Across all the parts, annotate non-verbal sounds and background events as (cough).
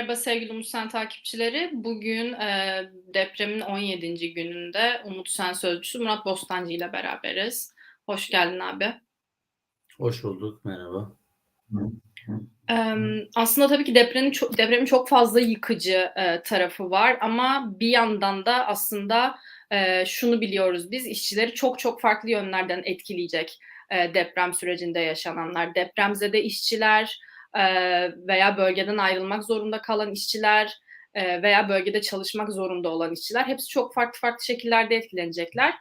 Merhaba sevgili Umut Sen takipçileri. Bugün e, depremin 17. gününde Umut Sen sözcüsü Murat Bostancı ile beraberiz. Hoş geldin abi. Hoş bulduk, merhaba. E, aslında tabii ki depremin çok, depremin çok fazla yıkıcı e, tarafı var ama bir yandan da aslında e, şunu biliyoruz biz işçileri çok çok farklı yönlerden etkileyecek e, deprem sürecinde yaşananlar. Depremzede işçiler, veya bölgeden ayrılmak zorunda kalan işçiler veya bölgede çalışmak zorunda olan işçiler hepsi çok farklı farklı şekillerde etkilenecekler.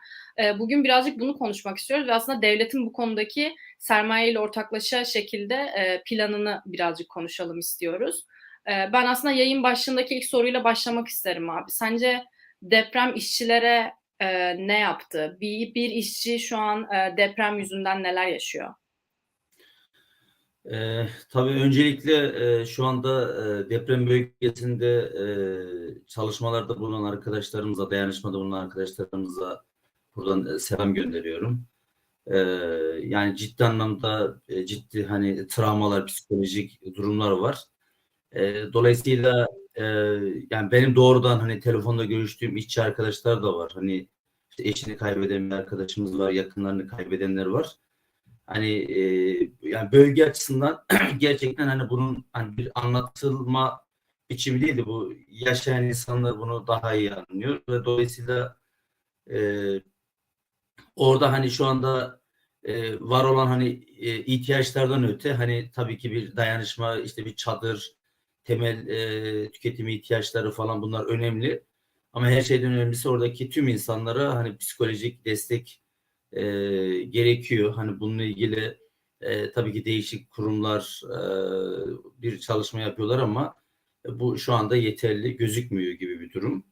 Bugün birazcık bunu konuşmak istiyoruz ve aslında devletin bu konudaki sermaye ile ortaklaşa şekilde planını birazcık konuşalım istiyoruz. Ben aslında yayın başındaki ilk soruyla başlamak isterim abi. Sence deprem işçilere ne yaptı? Bir, bir işçi şu an deprem yüzünden neler yaşıyor? E, tabii öncelikle e, şu anda e, deprem bölgesinde e, çalışmalarda bulunan arkadaşlarımıza, dayanışmada bulunan arkadaşlarımıza buradan e, selam gönderiyorum. E, yani ciddi anlamda e, ciddi hani travmalar, psikolojik durumlar var. E, dolayısıyla e, yani benim doğrudan hani telefonda görüştüğüm işçi arkadaşlar da var. Hani işte eşini kaybeden bir arkadaşımız var, yakınlarını kaybedenler var hani e, yani bölge açısından (clears throat) gerçekten hani bunun hani bir anlatılma biçimi değildi. Bu yaşayan insanlar bunu daha iyi anlıyor ve dolayısıyla e, orada hani şu anda e, var olan hani e, ihtiyaçlardan öte hani tabii ki bir dayanışma işte bir çadır temel e, tüketimi ihtiyaçları falan bunlar önemli. Ama her şeyden önemlisi oradaki tüm insanlara hani psikolojik destek e, gerekiyor. Hani bununla ilgili e, tabii ki değişik kurumlar e, bir çalışma yapıyorlar ama bu şu anda yeterli gözükmüyor gibi bir durum.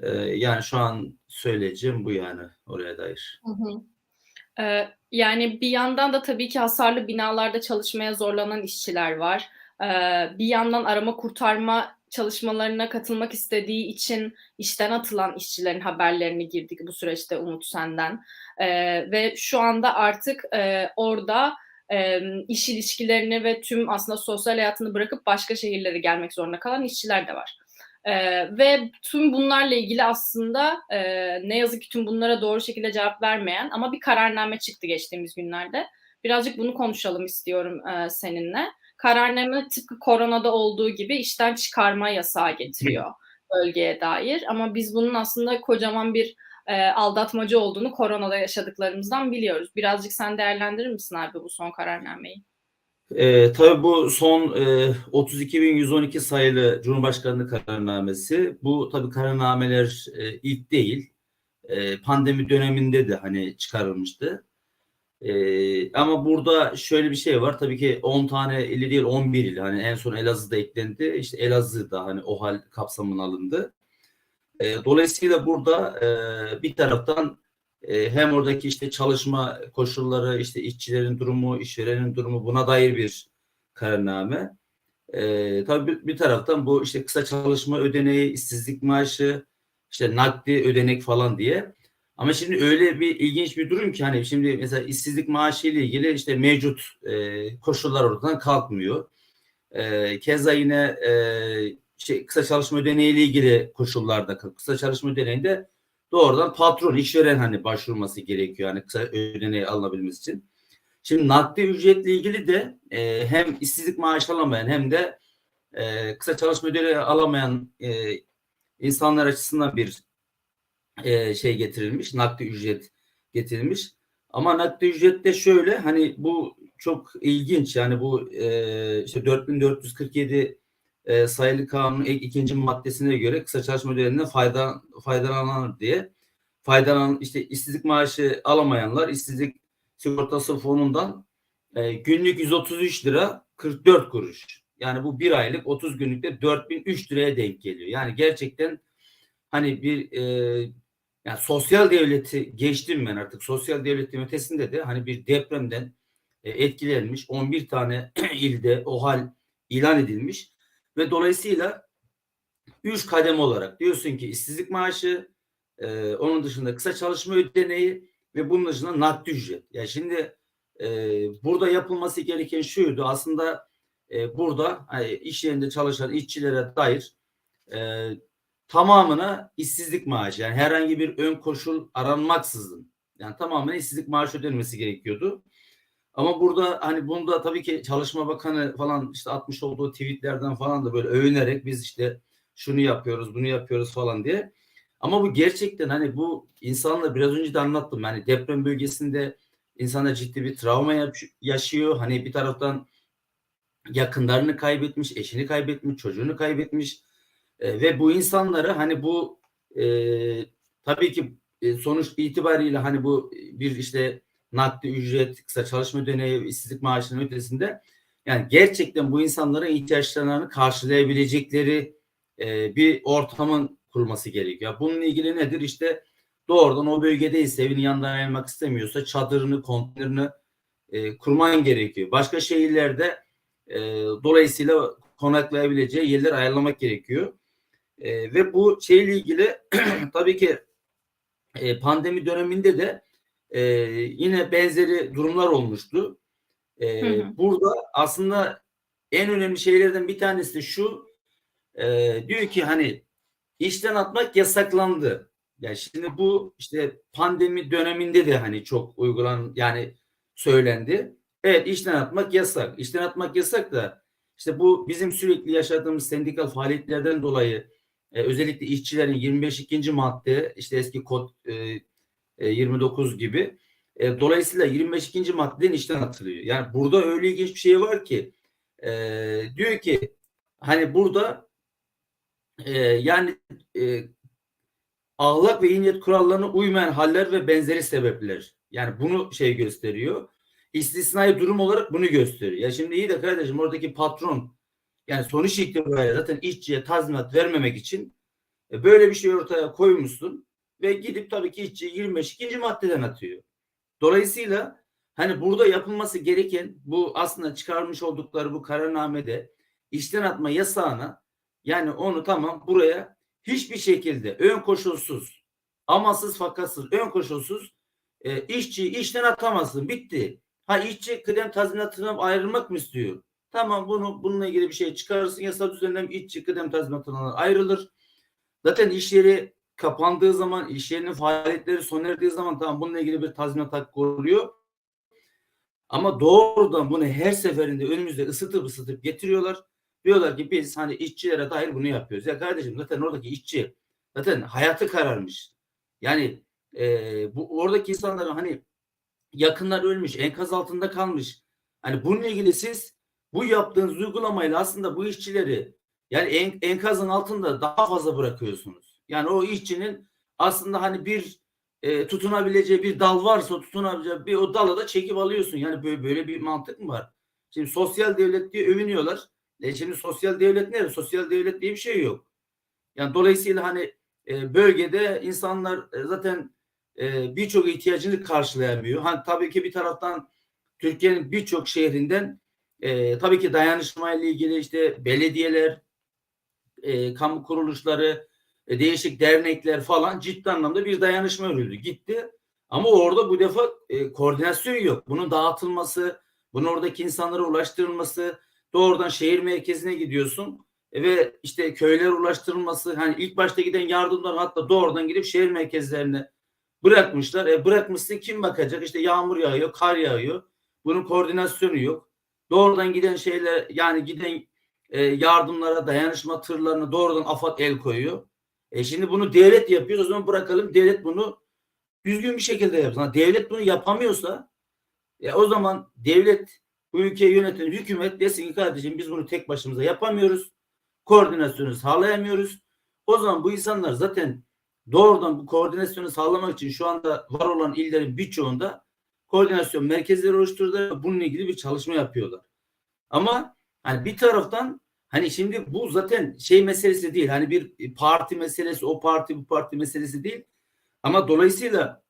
E, yani şu an söyleyeceğim bu yani oraya dair. Hı hı. Ee, yani bir yandan da tabii ki hasarlı binalarda çalışmaya zorlanan işçiler var. Ee, bir yandan arama kurtarma çalışmalarına katılmak istediği için işten atılan işçilerin haberlerini girdik bu süreçte Umut Sen'den. E, ve şu anda artık e, orada e, iş ilişkilerini ve tüm aslında sosyal hayatını bırakıp başka şehirlere gelmek zorunda kalan işçiler de var. Ee, ve tüm bunlarla ilgili aslında e, ne yazık ki tüm bunlara doğru şekilde cevap vermeyen ama bir kararname çıktı geçtiğimiz günlerde. Birazcık bunu konuşalım istiyorum e, seninle kararname tıpkı koronada olduğu gibi işten çıkarma yasağı getiriyor bölgeye dair. Ama biz bunun aslında kocaman bir e, aldatmacı olduğunu koronada yaşadıklarımızdan biliyoruz. Birazcık sen değerlendirir misin abi bu son kararnameyi? E, tabii bu son e, 32.112 sayılı Cumhurbaşkanlığı kararnamesi. Bu tabii kararnameler e, ilk değil. E, pandemi döneminde de hani çıkarılmıştı. Ee, ama burada şöyle bir şey var. Tabii ki 10 tane ili değil 11 il. Hani en son Elazığ'da eklendi. İşte Elazığ da hani o hal kapsamına alındı. Ee, dolayısıyla burada e, bir taraftan e, hem oradaki işte çalışma koşulları, işte işçilerin durumu, işverenin durumu buna dair bir kararname. E, tabii bir taraftan bu işte kısa çalışma ödeneği, işsizlik maaşı, işte nakdi ödenek falan diye ama şimdi öyle bir ilginç bir durum ki hani şimdi mesela işsizlik maaşı ile ilgili işte mevcut e, koşullar ortadan kalkmıyor. E, keza yine e, şey, kısa çalışma ödeneği ile ilgili koşullarda kısa çalışma ödeneğinde doğrudan patron işveren hani başvurması gerekiyor hani kısa ödeneği alınabilmesi için. Şimdi nakdi ücretle ilgili de e, hem işsizlik maaşı alamayan hem de e, kısa çalışma ödeneği alamayan e, insanlar açısından bir e, şey getirilmiş, nakdi ücret getirilmiş. Ama nakdi ücrette şöyle hani bu çok ilginç yani bu e, işte 4447 e, sayılı kanunun ikinci maddesine göre kısa çalışma ödeneğinden fayda, faydalanır diye faydalanan işte işsizlik maaşı alamayanlar işsizlik sigortası fonundan e, günlük 133 lira 44 kuruş. Yani bu bir aylık 30 günlükte 4003 liraya denk geliyor. Yani gerçekten hani bir e, yani sosyal devleti geçtim ben artık. Sosyal devletin ötesinde de hani bir depremden e, etkilenmiş 11 tane (clears throat) ilde o hal ilan edilmiş ve dolayısıyla 3 kadem olarak diyorsun ki işsizlik maaşı, e, onun dışında kısa çalışma ödeneği ve bunun dışında nakdi ücret. Ya yani şimdi e, burada yapılması gereken şuydu aslında e, burada hani, iş yerinde çalışan işçilere dair e, tamamına işsizlik maaşı yani herhangi bir ön koşul aranmaksızın yani tamamen işsizlik maaşı ödenmesi gerekiyordu. Ama burada hani bunda tabii ki Çalışma Bakanı falan işte atmış olduğu tweetlerden falan da böyle övünerek biz işte şunu yapıyoruz, bunu yapıyoruz falan diye. Ama bu gerçekten hani bu insanla biraz önce de anlattım. Hani deprem bölgesinde insanlar ciddi bir travma yaş- yaşıyor. Hani bir taraftan yakınlarını kaybetmiş, eşini kaybetmiş, çocuğunu kaybetmiş. E, ve bu insanları hani bu e, tabii ki e, sonuç itibariyle hani bu bir işte nakdi ücret, kısa çalışma dönemi, işsizlik maaşının ötesinde yani gerçekten bu insanların ihtiyaçlarını karşılayabilecekleri e, bir ortamın kurulması gerekiyor. Bununla ilgili nedir? İşte doğrudan o bölgedeyse evinin yanından ayrılmak istemiyorsa çadırını, konteynerini e, kurman gerekiyor. Başka şehirlerde e, dolayısıyla konaklayabileceği yerler ayarlamak gerekiyor. E, ve bu şeyle ilgili (clears throat) tabii ki e, pandemi döneminde de e, yine benzeri durumlar olmuştu. E, Hı hı. Burada aslında en önemli şeylerden bir tanesi şu e, diyor ki hani işten atmak yasaklandı. Yani şimdi bu işte pandemi döneminde de hani çok uygulan yani söylendi. Evet işten atmak yasak. İşten atmak yasak da işte bu bizim sürekli yaşadığımız sendikal faaliyetlerden dolayı e, özellikle işçilerin 25 ikinci madde işte eski kod e, e, 29 gibi e, dolayısıyla 25 ikinci maddeden işten atılıyor. Yani burada öyle ilginç bir şey var ki e, diyor ki hani burada e, yani e, ahlak ve iyi niyet kurallarına uymayan haller ve benzeri sebepler. Yani bunu şey gösteriyor. İstisnai durum olarak bunu gösteriyor. Ya şimdi iyi de kardeşim oradaki patron yani sonuç itibariyle zaten işçiye tazminat vermemek için e, böyle bir şey ortaya koymuşsun ve gidip tabii ki işçi 25 ikinci maddeden atıyor. Dolayısıyla hani burada yapılması gereken bu aslında çıkarmış oldukları bu kararnamede işten atma yasağına yani onu tamam buraya hiçbir şekilde ön koşulsuz amasız fakatsız ön koşulsuz e, işçi işten atamazsın bitti. Ha işçi kıdem tazminatından ayrılmak mı istiyor? Tamam bunu bununla ilgili bir şey çıkarırsın yasa düzenlem işçi kıdem tazminatından ayrılır. Zaten iş yeri kapandığı zaman iş yerinin faaliyetleri sona erdiği zaman tamam bununla ilgili bir tazminat hakkı oluyor. Ama doğrudan bunu her seferinde önümüzde ısıtıp ısıtıp getiriyorlar. Diyorlar ki biz hani işçilere dair bunu yapıyoruz. Ya kardeşim zaten oradaki işçi zaten hayatı kararmış. Yani e, bu oradaki insanların hani yakınlar ölmüş, enkaz altında kalmış. Hani bununla ilgili siz bu yaptığınız uygulamayla aslında bu işçileri yani en, enkazın altında daha fazla bırakıyorsunuz. Yani o işçinin aslında hani bir e, tutunabileceği bir dal varsa tutunabileceği bir o dalı da çekip alıyorsun. Yani böyle, böyle bir mantık mı var? Şimdi sosyal devlet diye övünüyorlar. E şimdi sosyal devlet nerede? Sosyal devlet diye bir şey yok. Yani dolayısıyla hani e, bölgede insanlar e, zaten e, birçok ihtiyacını karşılayamıyor. Hani tabii ki bir taraftan Türkiye'nin birçok şehrinden e, tabii ki dayanışmayla ilgili işte belediyeler, e, kamu kuruluşları, e, değişik dernekler falan ciddi anlamda bir dayanışma örüldü. Gitti. Ama orada bu defa e, koordinasyon yok. Bunun dağıtılması, bunun oradaki insanlara ulaştırılması, doğrudan şehir merkezine gidiyorsun e, ve işte köylere ulaştırılması, hani ilk başta giden yardımlar hatta doğrudan gidip şehir merkezlerine bırakmışlar. E bırakmışsın kim bakacak? İşte yağmur yağıyor, kar yağıyor. Bunun koordinasyonu yok. Doğrudan giden şeyler yani giden e, yardımlara, dayanışma tırlarına doğrudan AFAD el koyuyor. E şimdi bunu devlet yapıyor. O zaman bırakalım devlet bunu düzgün bir şekilde yapsın. Devlet bunu yapamıyorsa e, o zaman devlet bu ülkeyi yöneten hükümet desin ki kardeşim biz bunu tek başımıza yapamıyoruz. Koordinasyonu sağlayamıyoruz. O zaman bu insanlar zaten doğrudan bu koordinasyonu sağlamak için şu anda var olan illerin birçoğunda koordinasyon merkezleri oluşturdular. Bununla ilgili bir çalışma yapıyorlar. Ama hani bir taraftan hani şimdi bu zaten şey meselesi değil. Hani bir parti meselesi, o parti bu parti meselesi değil. Ama dolayısıyla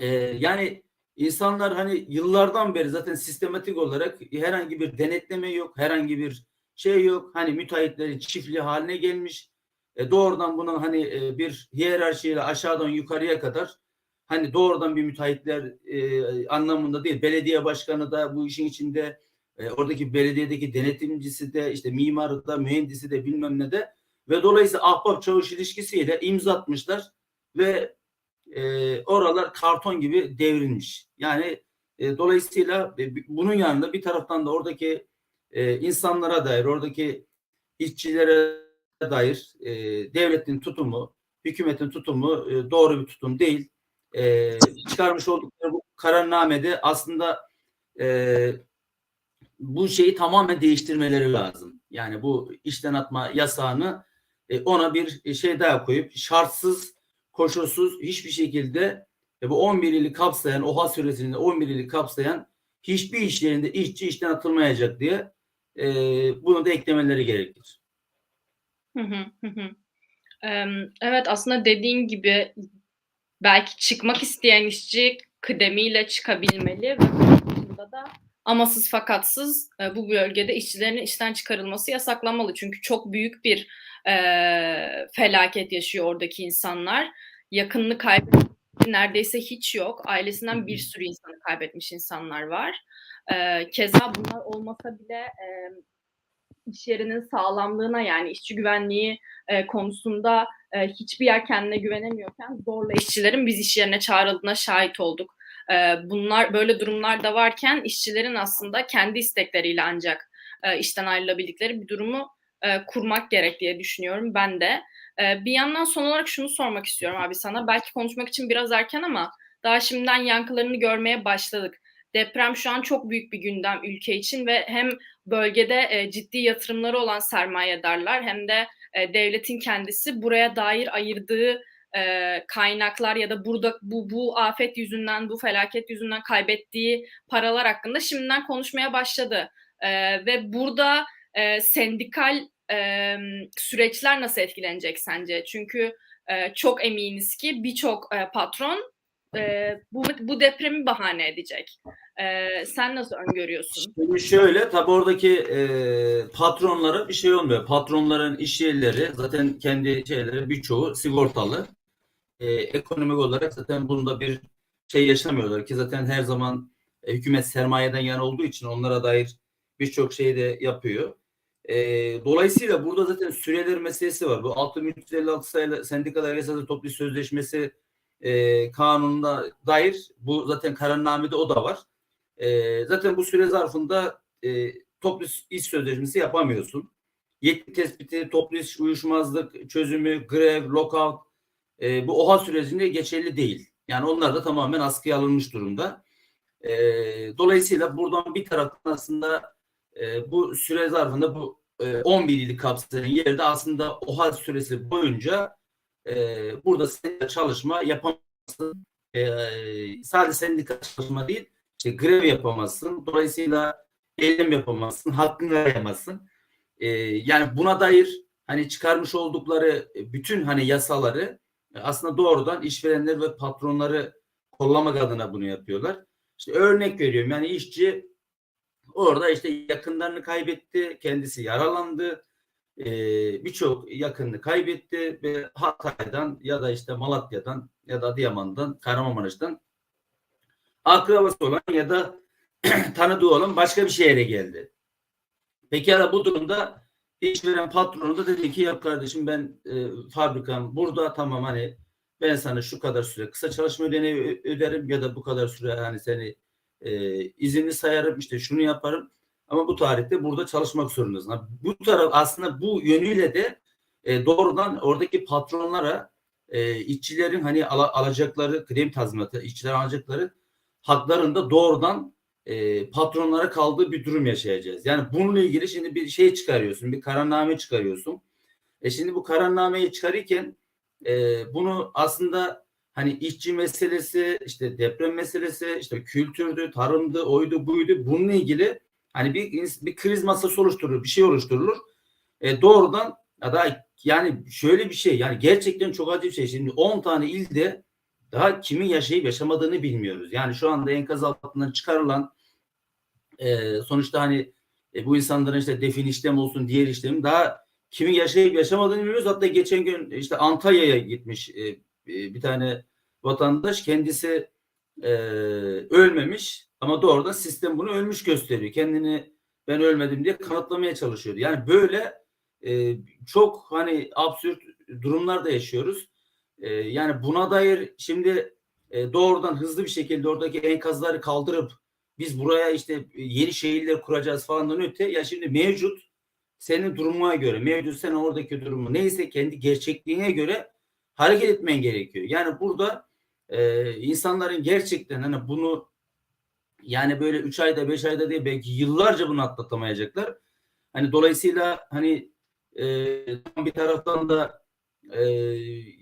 e, yani insanlar hani yıllardan beri zaten sistematik olarak herhangi bir denetleme yok, herhangi bir şey yok. Hani müteahhitlerin çiftliği haline gelmiş. E, doğrudan bunun hani e, bir hiyerarşiyle aşağıdan yukarıya kadar hani doğrudan bir müteahhitler e, anlamında değil. Belediye başkanı da bu işin içinde E, oradaki belediyedeki denetimcisi de işte mimarı da mühendisi de bilmem ne de ve dolayısıyla ahbap çavuş ilişkisiyle imza atmışlar ve e, oralar karton gibi devrilmiş. Yani e, dolayısıyla e, bunun yanında bir taraftan da oradaki e, insanlara dair, oradaki işçilere dair e, devletin tutumu, hükümetin tutumu e, doğru bir tutum değil. E, çıkarmış oldukları bu kararnamede aslında e, bu şeyi tamamen değiştirmeleri lazım. Yani bu işten atma yasağını e, ona bir şey daha koyup şartsız, koşulsuz hiçbir şekilde e, bu 11 ili kapsayan, OHA süresinde 11 ili kapsayan hiçbir iş yerinde işçi işten atılmayacak diye e, bunu da eklemeleri gerekir. Hı hı, hı evet, aslında dediğin gibi belki çıkmak isteyen işçi kıdemiyle çıkabilmeli ve dışında da amasız fakatsız, eee, bu bölgede işçilerin işten çıkarılması yasaklanmalı. Çünkü çok büyük bir, eee, felaket yaşıyor oradaki insanlar. Yakınını kaybeden neredeyse hiç yok. Ailesinden bir sürü insanı kaybetmiş insanlar var. Eee, keza bunlar olmasa bile, emm, iş yerinin sağlamlığına, yani işçi güvenliği, eee, konusunda, eee, hiçbir yer kendine güvenemiyorken zorla işçilerin biz iş yerine çağrıldığına şahit olduk. Eee, bunlar böyle durumlar da varken işçilerin aslında kendi istekleriyle ancak, eee, işten ayrılabildikleri bir durumu, eee, kurmak gerek diye düşünüyorum ben de. Eee, bir yandan son olarak şunu sormak istiyorum abi sana. Belki konuşmak için biraz erken ama daha şimdiden yankılarını görmeye başladık. Deprem şu an çok büyük bir gündem ülke için ve hem bölgede, eee, ciddi yatırımları olan sermayedarlar hem de, eee, devletin kendisi buraya dair ayırdığı, eee, kaynaklar ya da burada bu bu afet yüzünden, bu felaket yüzünden kaybettiği paralar hakkında şimdiden konuşmaya başladı. Eee, ve burada, eee, sendikal, emm, süreçler nasıl etkilenecek sence? Çünkü, eee, çok eminiz ki birçok, eee, patron, eee, bu bu depremi bahane edecek. Eee, sen nasıl öngörüyorsun? Şimdi şöyle, tabii oradaki, eee, patronlara bir şey olmuyor. Patronların iş yerleri zaten kendi şeyleri birçoğu sigortalı. Eee, ekonomik olarak zaten bunda bir şey yaşamıyorlar ki zaten her zaman e, hükümet sermayeden yana olduğu için onlara dair birçok şeyi de yapıyor. Eee, dolayısıyla burada zaten süreler meselesi var. Bu 6356 sayılı Sendikalar Esası Toplu Sözleşmesi eee, kanununa dair bu zaten kararnamede o da var. Eee, zaten bu süre zarfında eee, toplu iş sözleşmesi yapamıyorsun. Yetki tespiti, toplu iş uyuşmazlık çözümü, grev, lockout eee, bu OHA sürecinde geçerli değil. Yani onlar da tamamen askıya alınmış durumda. Eee, dolayısıyla buradan bir taraftan aslında eee, bu süre zarfında bu eee, 11 ili kapsayan yerde aslında OHA süresi boyunca eee, burada sendika çalışma yapamazsın. Eee, sadece sendika çalışma değil, işte grev yapamazsın. Dolayısıyla eylem yapamazsın, hakkını arayamazsın. Eee, yani buna dair hani çıkarmış oldukları bütün hani yasaları aslında doğrudan işverenler ve patronları kollamak adına bunu yapıyorlar. İşte örnek veriyorum yani işçi orada işte yakınlarını kaybetti, kendisi yaralandı, eee, birçok yakınını kaybetti ve Hatay'dan ya da işte Malatya'dan ya da Adıyaman'dan, Kahramanmaraş'tan akrabası olan ya da (clears throat) tanıdığı olan başka bir şehre geldi. Pekala bu durumda işveren patronu da dedi ki ya kardeşim ben e, fabrikam burada tamam hani ben sana şu kadar süre kısa çalışma ödeneği öderim ya da bu kadar süre hani seni e, izinli sayarım işte şunu yaparım ama bu tarihte burada çalışmak zorundasın. Bu taraf aslında bu yönüyle de e, doğrudan oradaki patronlara e, işçilerin hani ala- alacakları kıdem tazminatı, işçiler alacakları haklarında doğrudan e, patronlara kaldığı bir durum yaşayacağız. Yani bununla ilgili şimdi bir şey çıkarıyorsun, bir kararname çıkarıyorsun. E şimdi bu kararnameyi çıkarırken e, bunu aslında hani işçi meselesi, işte deprem meselesi, işte kültürdü, tarımdı, oydu, buydu. Bununla ilgili hani bir bir kriz masası oluşturulur, bir şey oluşturulur. E, doğrudan ya da yani şöyle bir şey yani gerçekten çok acı bir şey. Şimdi 10 tane ilde daha kimin yaşayıp yaşamadığını bilmiyoruz. Yani şu anda enkaz altından çıkarılan e, sonuçta hani e, bu insanların işte defin işlem olsun diğer işlem daha kimin yaşayıp yaşamadığını bilmiyoruz. Hatta geçen gün işte Antalya'ya gitmiş e, e, bir tane vatandaş kendisi e, ölmemiş ama doğrudan sistem bunu ölmüş gösteriyor. Kendini ben ölmedim diye kanıtlamaya çalışıyordu. Yani böyle e, çok hani absürt durumlar da yaşıyoruz. E, yani buna dair şimdi e, doğrudan hızlı bir şekilde oradaki enkazları kaldırıp biz buraya işte yeni şehirler kuracağız falandan öte ya şimdi mevcut senin durumuna göre mevcut sen oradaki durumu neyse kendi gerçekliğine göre hareket etmen gerekiyor. Yani burada e, insanların gerçekten hani bunu yani böyle 3 ayda 5 ayda değil belki yıllarca bunu atlatamayacaklar. Hani dolayısıyla hani e, bir taraftan da e,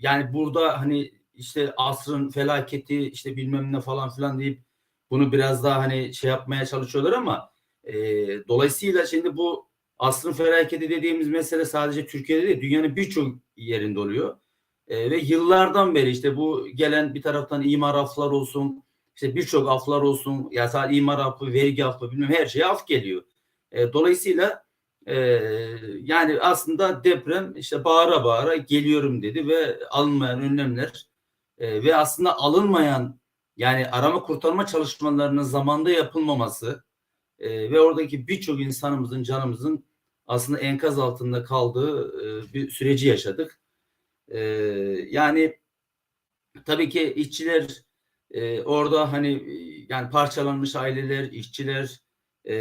yani burada hani işte asrın felaketi işte bilmem ne falan filan deyip bunu biraz daha hani şey yapmaya çalışıyorlar ama e, dolayısıyla şimdi bu asrın felaketi dediğimiz mesele sadece Türkiye'de değil dünyanın birçok yerinde oluyor. E, ve yıllardan beri işte bu gelen bir taraftan imar aflar olsun işte birçok aflar olsun ya sadece imar affı, vergi affı bilmem her şeye af geliyor. E, dolayısıyla e, yani aslında deprem işte bağıra bağıra geliyorum dedi ve alınmayan önlemler e, ve aslında alınmayan yani arama kurtarma çalışmalarının zamanda yapılmaması e, ve oradaki birçok insanımızın canımızın aslında enkaz altında kaldığı e, bir süreci yaşadık. E, yani tabii ki işçiler e, orada hani yani parçalanmış aileler, işçiler e,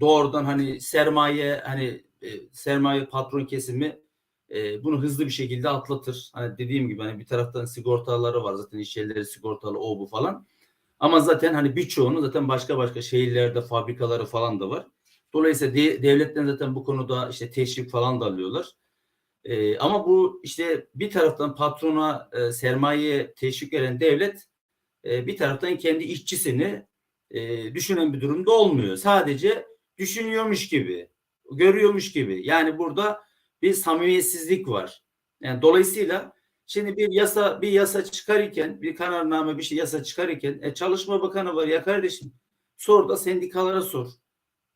doğrudan hani sermaye hani e, sermaye patron kesimi e, bunu hızlı bir şekilde atlatır. Hani dediğim gibi hani bir taraftan sigortaları var zaten iş yerleri sigortalı o bu falan. Ama zaten hani birçoğunu zaten başka başka şehirlerde fabrikaları falan da var. Dolayısıyla de, devletten zaten bu konuda işte teşvik falan da alıyorlar. E, ama bu işte bir taraftan patrona e, sermayeye teşvik veren devlet e, bir taraftan kendi işçisini e, düşünen bir durumda olmuyor. Sadece düşünüyormuş gibi, görüyormuş gibi. Yani burada bir samimiyetsizlik var. Yani dolayısıyla şimdi bir yasa bir yasa çıkarırken, bir kararname bir şey yasa çıkarırken e, Çalışma Bakanı var ya kardeşim. Sor da sendikalara sor.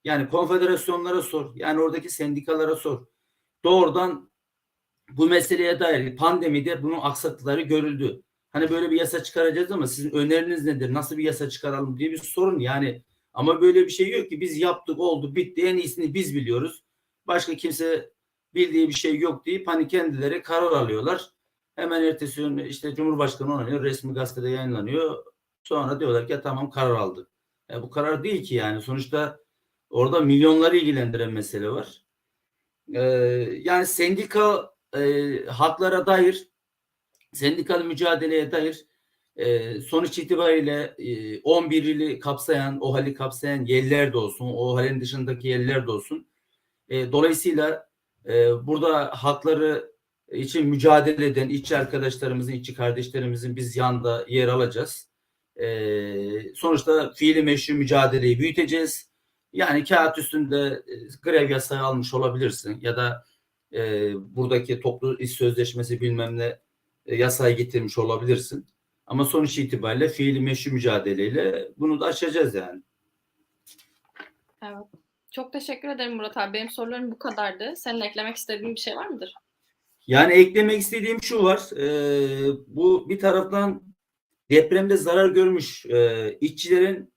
Yani konfederasyonlara sor. Yani oradaki sendikalara sor. Doğrudan bu meseleye dair pandemide bunun aksaklıkları görüldü. Hani böyle bir yasa çıkaracağız ama sizin öneriniz nedir? Nasıl bir yasa çıkaralım diye bir sorun yani. Ama böyle bir şey yok ki biz yaptık oldu bitti en iyisini biz biliyoruz. Başka kimse bildiği bir şey yok deyip hani kendileri karar alıyorlar. Hemen ertesi gün işte Cumhurbaşkanı onaylıyor resmi gazetede yayınlanıyor. Sonra diyorlar ki tamam karar aldık. E, bu karar değil ki yani sonuçta orada milyonları ilgilendiren mesele var. E, yani sendika e, haklara dair sendikal mücadeleye dair e, sonuç itibariyle e, 11 ili kapsayan, o hali kapsayan yerler de olsun, o halin dışındaki yerler de olsun. E, dolayısıyla e, burada hakları için mücadele eden işçi arkadaşlarımızın, işçi kardeşlerimizin biz yanda yer alacağız. E, sonuçta fiili meşru mücadeleyi büyüteceğiz. Yani kağıt üstünde e, grev yasağı almış olabilirsin ya da e, buradaki toplu iş sözleşmesi bilmem ne e, yasaya getirmiş olabilirsin. Ama sonuç itibariyle fiili meşru mücadeleyle bunu da aşacağız yani. Evet. Çok teşekkür ederim Murat abi. Benim sorularım bu kadardı. Senin eklemek istediğin bir şey var mıdır? Yani eklemek istediğim şu var. E, bu bir taraftan depremde zarar görmüş e, işçilerin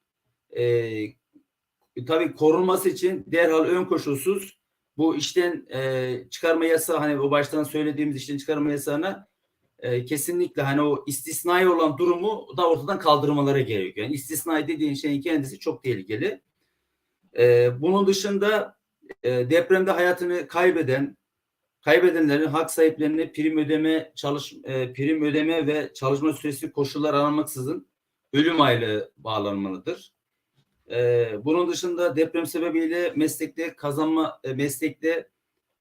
e, tabii korunması için derhal ön koşulsuz bu işten e, çıkarma yasağı hani o baştan söylediğimiz işten çıkarma yasağına e, kesinlikle hani o istisnai olan durumu da ortadan kaldırmaları gerekiyor. Yani istisnai dediğin şeyin kendisi çok tehlikeli. E, bunun dışında e, depremde hayatını kaybeden kaybedenlerin hak sahiplerine prim ödeme çalış e, prim ödeme ve çalışma süresi koşullar aranmaksızın ölüm aylığı bağlanmalıdır. E, bunun dışında deprem sebebiyle meslekte kazanma e, meslekte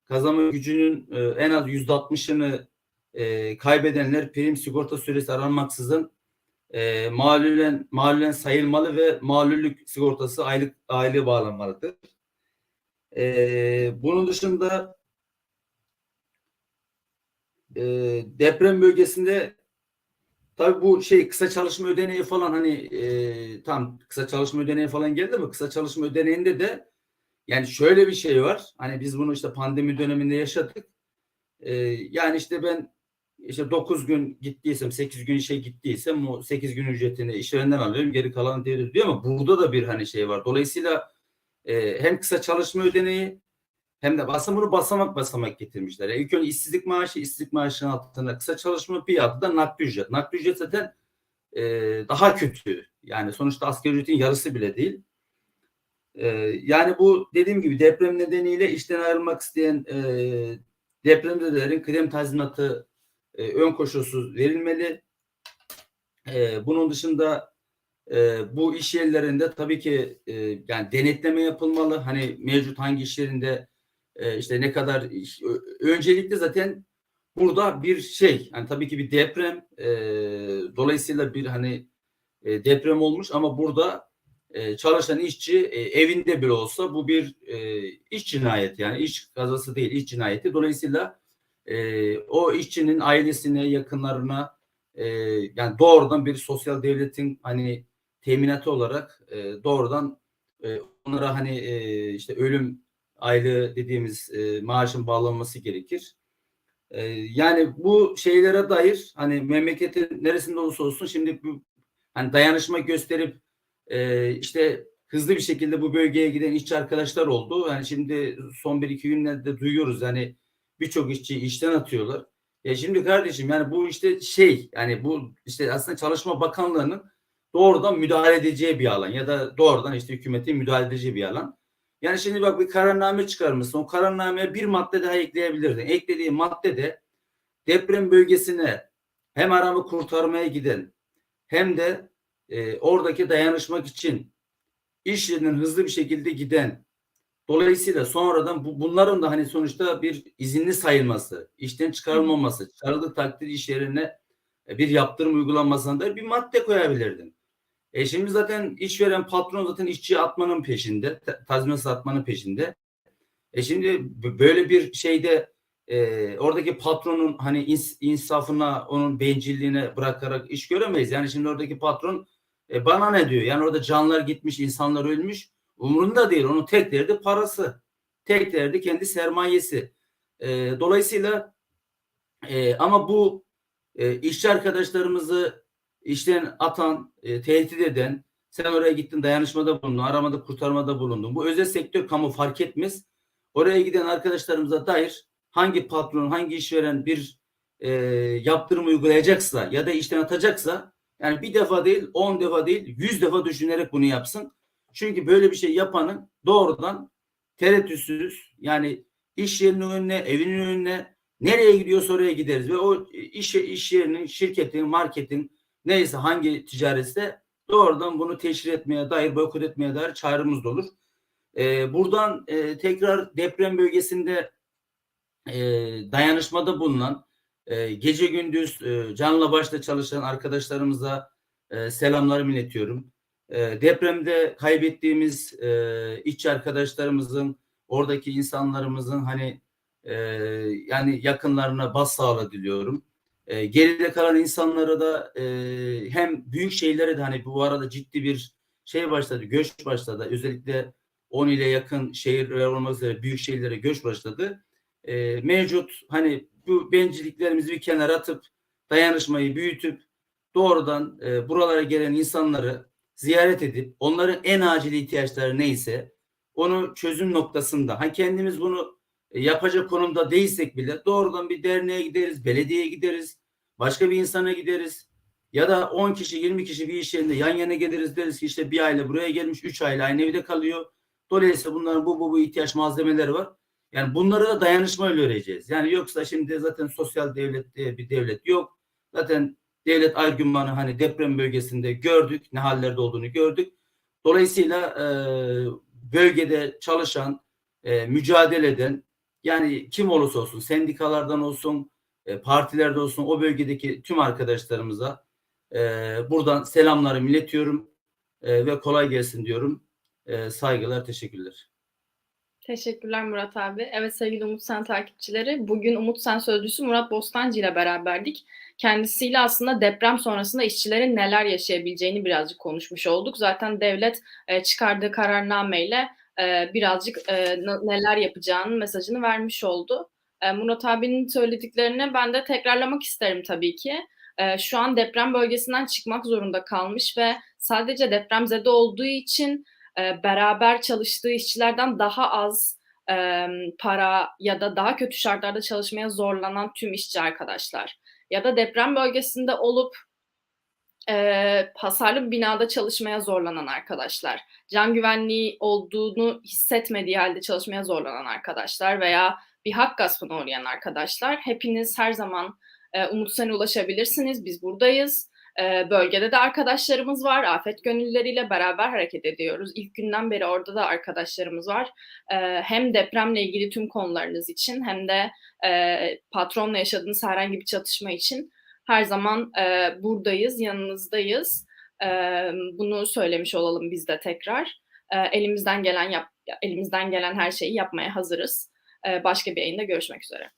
kazanma gücünün e, en az yüzde altmışını e, kaybedenler prim sigorta süresi aranmaksızın e, malulen malulen sayılmalı ve malüllük sigortası aylık aile bağlanmalıdır. E, bunun dışında e, deprem bölgesinde tabii bu şey kısa çalışma ödeneği falan hani e, tam kısa çalışma ödeneği falan geldi ama kısa çalışma ödeneğinde de yani şöyle bir şey var. Hani biz bunu işte pandemi döneminde yaşadık. E, yani işte ben işte 9 gün gittiysem 8 gün işe gittiysem o 8 gün ücretini işverenden alıyorum geri kalanı devlet diyor ama burada da bir hani şey var. Dolayısıyla e, hem kısa çalışma ödeneği hem de aslında bunu basamak basamak getirmişler. Yani ilk önce işsizlik maaşı, işsizlik maaşının altında kısa çalışma bir da nakli ücret. Nakli ücret zaten e, daha kötü. Yani sonuçta asgari ücretin yarısı bile değil. E, yani bu dediğim gibi deprem nedeniyle işten ayrılmak isteyen e, depremzedelerin kıdem tazminatı e, ön koşulsuz verilmeli. E, bunun dışında e, bu iş yerlerinde tabii ki e, yani denetleme yapılmalı. Hani mevcut hangi iş yerinde e, işte ne kadar iş, öncelikle zaten burada bir şey hani tabii ki bir deprem e, dolayısıyla bir hani e, deprem olmuş ama burada e, çalışan işçi e, evinde bile olsa bu bir e, iş cinayeti yani iş kazası değil iş cinayeti dolayısıyla e, o işçinin ailesine yakınlarına e, yani doğrudan bir sosyal devletin hani teminatı olarak e, doğrudan e, onlara hani e, işte ölüm aylığı dediğimiz e, maaşın bağlanması gerekir. E, yani bu şeylere dair hani memleketin neresinde olursa olsun şimdi bu hani dayanışma gösterip e, işte hızlı bir şekilde bu bölgeye giden işçi arkadaşlar oldu. Yani şimdi son bir iki günlerde duyuyoruz yani birçok işçi işten atıyorlar. Ya şimdi kardeşim yani bu işte şey yani bu işte aslında Çalışma Bakanlığı'nın doğrudan müdahale edeceği bir alan ya da doğrudan işte hükümetin müdahale edeceği bir alan. Yani şimdi bak bir kararname çıkarmışsın. O kararnameye bir madde daha ekleyebilirdin. Eklediği maddede deprem bölgesine hem arama kurtarmaya giden hem de e, oradaki dayanışmak için iş yerinden hızlı bir şekilde giden dolayısıyla sonradan bu, bunların da hani sonuçta bir izinli sayılması, işten çıkarılmaması, çıkarıldığı takdir iş yerine e, bir yaptırım uygulanmasına bir madde koyabilirdin. E şimdi zaten işveren patron zaten işçiyi atmanın peşinde, ta- tazminat atmanın peşinde. E şimdi böyle bir şeyde e, oradaki patronun hani ins- insafına, onun bencilliğine bırakarak iş göremeyiz. Yani şimdi oradaki patron e, bana ne diyor? Yani orada canlar gitmiş, insanlar ölmüş. Umurunda değil. Onun tek derdi parası. Tek derdi kendi sermayesi. E, dolayısıyla e, ama bu e, işçi arkadaşlarımızı işten atan, e, tehdit eden, sen oraya gittin dayanışmada bulundun, aramada kurtarmada bulundun. Bu özel sektör kamu fark etmez. Oraya giden arkadaşlarımıza dair hangi patron, hangi işveren bir e, yaptırım uygulayacaksa ya da işten atacaksa yani bir defa değil, on defa değil, yüz defa düşünerek bunu yapsın. Çünkü böyle bir şey yapanın doğrudan tereddütsüz yani iş yerinin önüne, evinin önüne nereye gidiyorsa oraya gideriz ve o iş, iş yerinin, şirketin, marketin neyse hangi ticaretse doğrudan bunu teşhir etmeye dair, boykot etmeye dair çağrımız da olur. Ee, buradan e, tekrar deprem bölgesinde e, dayanışmada bulunan e, gece gündüz e, canla başla çalışan arkadaşlarımıza e, selamlarımı iletiyorum. E, depremde kaybettiğimiz e, işçi arkadaşlarımızın, oradaki insanlarımızın hani e, yani yakınlarına başsağlığı diliyorum. E, geride kalan insanlara da e, hem büyük şeylere de hani bu arada ciddi bir şey başladı, göç başladı. Özellikle 10 ile yakın şehirler olmak üzere büyük şehirlere göç başladı. E, mevcut hani bu bencilliklerimizi bir kenara atıp dayanışmayı büyütüp doğrudan e, buralara gelen insanları ziyaret edip onların en acil ihtiyaçları neyse onu çözüm noktasında hani kendimiz bunu e, yapacak konumda değilsek bile doğrudan bir derneğe gideriz, belediyeye gideriz, başka bir insana gideriz. Ya da 10 kişi, 20 kişi bir iş yerinde yan yana geliriz deriz ki işte bir aile buraya gelmiş, 3 aile aynı evde kalıyor. Dolayısıyla bunların bu bu bu ihtiyaç malzemeleri var. Yani bunları da dayanışmayla öreceğiz. Yani yoksa şimdi zaten sosyal devlet diye bir devlet yok. Zaten devlet argümanı hani deprem bölgesinde gördük, ne hallerde olduğunu gördük. Dolayısıyla e, bölgede çalışan, e, mücadele eden yani kim olursa olsun, sendikalardan olsun, e, partilerde olsun, o bölgedeki tüm arkadaşlarımıza e, buradan selamlarımı iletiyorum e, ve kolay gelsin diyorum. E, saygılar, teşekkürler. Teşekkürler Murat abi. Evet sevgili Umut Sen takipçileri, bugün Umut Sen sözcüsü Murat Bostancı ile beraberdik. Kendisiyle aslında deprem sonrasında işçilerin neler yaşayabileceğini birazcık konuşmuş olduk. Zaten devlet e, çıkardığı kararnameyle e, birazcık e, neler yapacağının mesajını vermiş oldu. E, Murat abinin söylediklerini ben de tekrarlamak isterim tabii ki. E, şu an deprem bölgesinden çıkmak zorunda kalmış ve sadece depremzede olduğu için eee, beraber çalıştığı işçilerden daha az, emm, para ya da daha kötü şartlarda çalışmaya zorlanan tüm işçi arkadaşlar ya da deprem bölgesinde olup, eee, hasarlı bir binada çalışmaya zorlanan arkadaşlar, can güvenliği olduğunu hissetmediği hâlde çalışmaya zorlanan arkadaşlar veya bir hak gaspına uğrayan arkadaşlar, hepiniz her zaman, eee, Umut Sen'e ulaşabilirsiniz. Biz buradayız. Eee, bölgede de arkadaşlarımız var. Afet Gönüllüleri'yle beraber hareket ediyoruz. İlk günden beri orada da arkadaşlarımız var. Eee, hem depremle ilgili tüm konularınız için hem de, eee, patronla yaşadığınız herhangi bir çatışma için her zaman, eee, buradayız, yanınızdayız. Emm, bunu söylemiş olalım biz de tekrar. Elimizden gelen yap elimizden gelen her şeyi yapmaya hazırız. Başka bir yayında görüşmek üzere.